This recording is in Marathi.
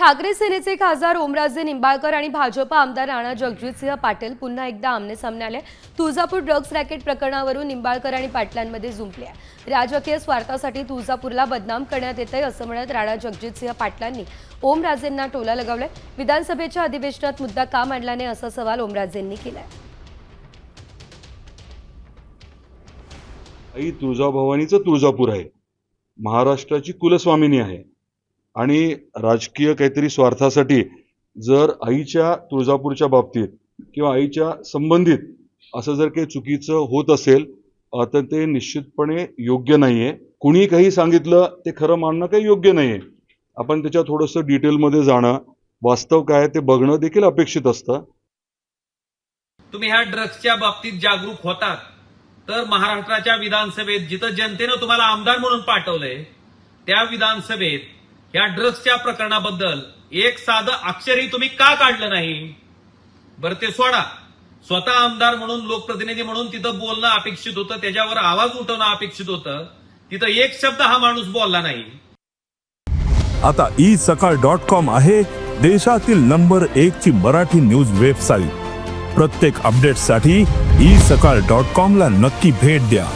ठाकरे सेनेचे खासदार ओमराजे निंबाळकर आणि भाजप आमदार राणा जगजितसिंह पाटील पुन्हा एकदा आमने सामने आले तुळजापूर ड्रग्ज रॅकेट प्रकरणावरून निंबाळकर आणि पाटलांमध्ये जुंपले आहे राजकीय स्वार्थासाठी तुळजापूरला बदनाम करण्यात येत आहे असं म्हणत राणा जगजितसिंह पाटलांनी ओमराजेंना टोला लगावलाय. विधानसभेच्या अधिवेशनात मुद्दा का मांडला नाही असा सवाल ओमराजेंनी केलाय. आई तुळजाभवानीचं तुळजापूर आहे. महाराष्ट्राची कुलस्वामिनी आहे. आणि राजकीय काहीतरी स्वार्थासाठी जर आईच्या तुळजापूरच्या बाबतीत किंवा आईच्या संबंधित असं जर काही चुकीचं होत असेल तर ते निश्चितपणे योग्य नाही आहे कुणी काही सांगितलं ते खरं मानणं काही योग्य नाही आहे आपण त्याच्या थोडंसं डिटेलमध्ये जाणं वास्तव काय ते बघणं देखील अपेक्षित असतं. तुम्ही ह्या ड्रग्सच्या बाबतीत जागरूक होतात. तर महाराष्ट्राच्या विधानसभेत जिथं जनतेनं तुम्हाला आमदार म्हणून पाठवलंय त्या विधानसभेत या ड्रग्सच्या प्रकरणाबद्दल एक साधं अक्षरही तुम्ही का काढलं नाही? बरं ते सोडा. स्वतः आमदार म्हणून लोकप्रतिनिधी म्हणून तिथं बोलणं अपेक्षित होतं त्याच्यावर आवाज उठवणं अपेक्षित होतं. तिथं एक शब्द हा माणूस बोलला नाही. आता ई सकाळ डॉट कॉम आहे देशातील नंबर एक ची मराठी न्यूज वेबसाईट. प्रत्येक अपडेटसाठी ई सकाळ डॉट कॉम ला नक्की भेट द्या.